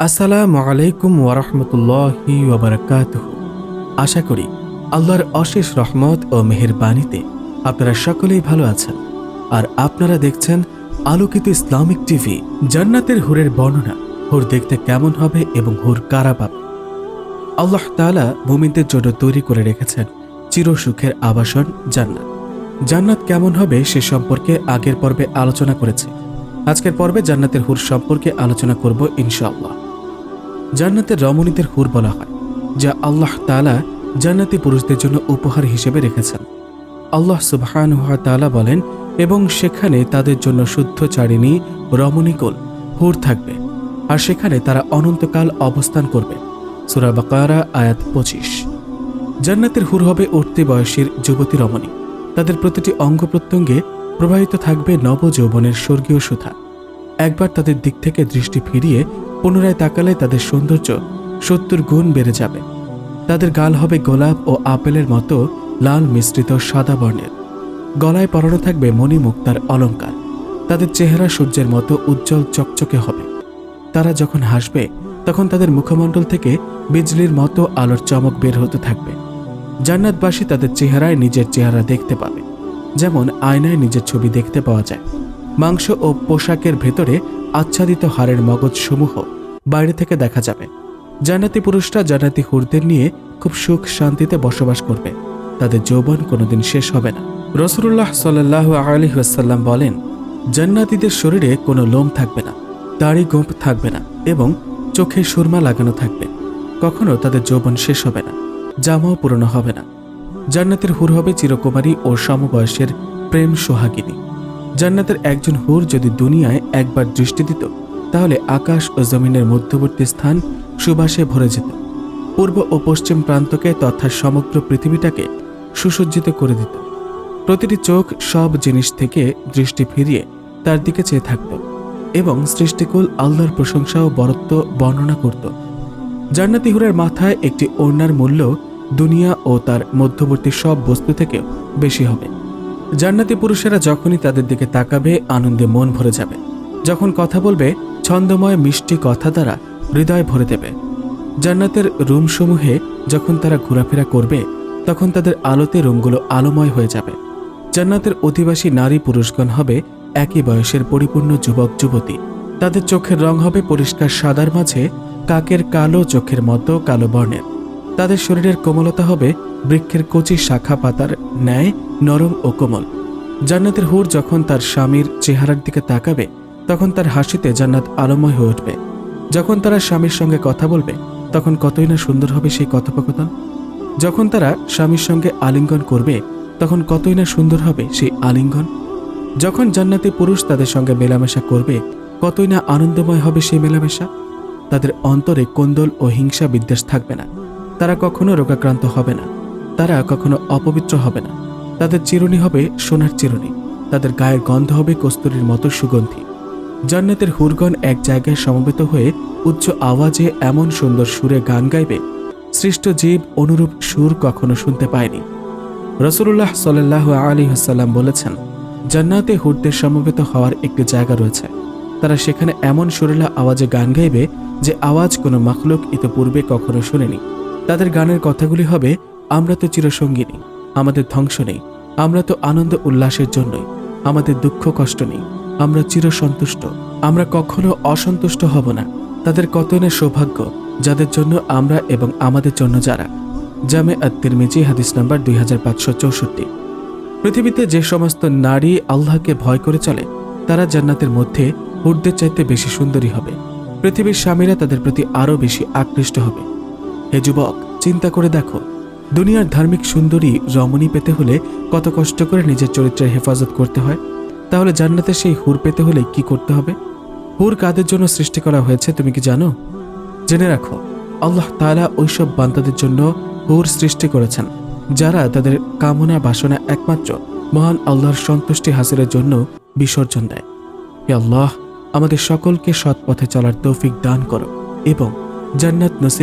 আসসালামু আলাইকুম ওরহমতুল্লাহি ওবরাকাতুহ আশা করি আল্লাহর অশেষ রহমত ও মেহেরবানিতে আপনারা সকলেই ভালো আছেন। আর আপনারা দেখছেন আলোকিত ইসলামিক টিভি, জান্নাতের হুরের বর্ণনা। হুর দেখতে কেমন হবে এবং হুর কারা পাবে? আল্লাহ তাআলা মুমিনদের জন্য তৈরি করে রেখেছেন চিরসুখের আবাসন জান্নাত। জান্নাত কেমন হবে সে সম্পর্কে আগের পর্বে আলোচনা করেছে। আজকের পর্বে জান্নাতের হুর সম্পর্কে আলোচনা করব ইনশাআল্লাহ। জান্নাতের রমণীদের হুর বলা হয়, যা আল্লাহ তাআলা জান্নাতি পুরুষদের জন্য উপহার হিসেবে রেখেছেন। আল্লাহ সুবহান তাআলা বলেন, এবং সেখানে তাদের জন্য শুদ্ধ চারিণী রমণীকুল হুর থাকবে। আর সেখানে তারা অনন্তকাল অবস্থান করবে। সুরা বাকারা, আয়াত পঁচিশ। জান্নাতের হুর হবে উঠতি বয়সের যুবতী রমণী। তাদের প্রতিটি অঙ্গ প্রত্যঙ্গে প্রবাহিত থাকবে নবযৌবনের স্বর্গীয় সুধা একবার তাদের দিক থেকে দৃষ্টি ফিরিয়ে পুনরায় তাকালে তাদের সৌন্দর্য সত্তর গুণ বেড়ে যাবে। তাদের গাল হবে গোলাপ ও আপেলের মতো লাল মিশ্রিত সাদা বর্ণের। গলায় পরানো থাকবে মণিমুক্তার অলঙ্কার। তাদের চেহারা সূর্যের মতো উজ্জ্বল চকচকে হবে। তারা যখন হাসবে, তখন তাদের মুখমণ্ডল থেকে বিজলির মতো আলোর চমক বের হতে থাকবে। জান্নাতবাসী তাদের চেহারায় নিজের চেহারা দেখতে পাবে। যেমন আয়নায় নিজের ছবি দেখতে পাওয়া যায়। মাংস ও পোশাকের ভেতরে আচ্ছাদিত হাড়ের মগজসমূহ বাইরে থেকে দেখা যাবে। জান্নাতি পুরুষরা জান্নাতি হুরদের নিয়ে খুব সুখ শান্তিতে বসবাস করবে। তাদের যৌবন কোনোদিন শেষ হবে না। রসুল্লাহ সাল্লাহ আলী ওয়াসাল্লাম বলেন, জান্নাতীদের শরীরে কোনো লোম থাকবে না, দাড়ি গোঁপ থাকবে না এবং চোখে সুরমা লাগানো থাকবে। কখনো তাদের যৌবন শেষ হবে না, জামাও পুরনো হবে না। জান্নাতের হুর হবে চিরকুমারী ও সমবয়সের প্রেম সোহাগিনী। জান্নাতের একজন হুর যদি দুনিয়ায় একবার দৃষ্টি দিত, তাহলে আকাশ ও জমিনের মধ্যবর্তী স্থান সুবাসে ভরে যেত। পূর্ব ও পশ্চিম প্রান্তকে তথা সমগ্র পৃথিবীটাকে সুসজ্জিত করে দিত। প্রতিটি চোখ সব জিনিস থেকে দৃষ্টি ফিরিয়ে তার দিকে চেয়ে থাকত এবং সৃষ্টিকুল আল্লাহর প্রশংসা ও বরত্ব বর্ণনা করত। জান্নাতি হুরের মাথায় একটি ওড়নার মূল্য দুনিয়া ও তার মধ্যবর্তী সব বস্তু থেকে বেশি হবে। জান্নাতি পুরুষেরা যখনই তাদের দিকে তাকাবে, আনন্দে মন ভরে যাবে। যখন কথা বলবে, ছন্দময় মিষ্টি কথা দ্বারা হৃদয় ভরে দেবে। জান্নাতের রুমসমূহে যখন তারা ঘোরাফেরা করবে, তখন তাদের আলোতে রুমগুলো আলোময় হয়ে যাবে। জান্নাতের অধিবাসী নারী পুরুষগণ হবে একই বয়সের পরিপূর্ণ যুবক, যুবতী। তাদের চোখের রং হবে পরিষ্কার সাদার মাঝে, কাকের কালো চোখের মতো কালো বর্ণের। তাদের শরীরের কোমলতা হবে বৃক্ষের কচি শাখা পাতার ন্যায়, নরম ও কোমল। জান্নাতের হুর যখন তার স্বামীর চেহারার দিকে তাকাবে, তখন তার হাসিতে জান্নাত আলোময় হয়ে উঠবে। যখন তারা স্বামীর সঙ্গে কথা বলবে, তখন কতই না সুন্দর হবে সেই কথোপকথন। যখন তারা স্বামীর সঙ্গে আলিঙ্গন করবে, তখন কতই না সুন্দর হবে সেই আলিঙ্গন। যখন জান্নাতি পুরুষ তাদের সঙ্গে মেলামেশা করবে, কতই না আনন্দময় হবে সেই মেলামেশা। তাদের অন্তরে কোন্দল ও হিংসা বিদ্বেষ থাকবে না। তারা কখনো রোগাক্রান্ত হবে না। তারা কখনো অপবিত্র হবে না। তাদের চিরুনি হবে সোনার চিরুনি। তাদের গায়ের গন্ধ হবে কস্তুরীর মতো সুগন্ধি। জান্নাতের হুরগণ এক জায়গায় সমবেত হয়ে উচ্চ আওয়াজে এমন সুন্দর সুরে গান গাইবে, সৃষ্ট জীব অনুরূপ সুর কখনো শুনতে পায়নি। রসুল্লাহ সাল্লাহ আলী হাসাল্লাম বলেছেন, জান্নাতে হুরদের সমবেত হওয়ার একটি জায়গা রয়েছে। তারা সেখানে এমন সুরেলা আওয়াজে গান গাইবে যে আওয়াজ কোনো মখলুক ইতপূর্বে কখনো শোনেনি। তাদের গানের কথাগুলি হবে, আমরা তো চিরসঙ্গিনী, আমাদের ধ্বংস নেই, আমরা তো আনন্দ উল্লাসের জন্যই, আমাদের দুঃখ কষ্ট নেই, আমরা চিরসন্তুষ্ট, আমরা কখনো অসন্তুষ্ট হব না, তাদের কত না সৌভাগ্য, যাদের জন্য আমরা এবং আমাদের জন্য যারা। জামে আত্মির মেজি হাদিস নাম্বার দুই হাজার পাঁচশো চৌষট্টি। পৃথিবীতে যে সমস্ত নারী আল্লাহকে ভয় করে চলে, তারা জান্নাতের মধ্যে হুরদের চাইতে বেশি সুন্দরী হবে। পৃথিবীর স্বামীরা তাদের প্রতি আরও বেশি আকৃষ্ট হবে। হে যুবক, চিন্তা করে দেখো। দুনিয়ার ধার্মিক সুন্দরী রমণী পেতে হলে কত কষ্ট করে নিজের চরিত্রের হেফাজত করতে হয়? তাহলে জান্নাতে সেই হুর পেতে হলে কি করতে হবে? হুর কাদের জন্য সৃষ্টি করা হয়েছে, তুমি কি জানো? জেনে রাখো, আল্লাহ তাআলা ওইসব বান্দাদের জন্য হুর সৃষ্টি করেছেন, যারা তাদের কামনা বাসনা একমাত্র মহান আল্লাহর সন্তুষ্টি হাসিলের জন্য বিসর্জন দেয়। হে আল্লাহ, আমাদের সকলকে সৎ পথে চলার তৌফিক দান করো এবং জান্নাত নসিব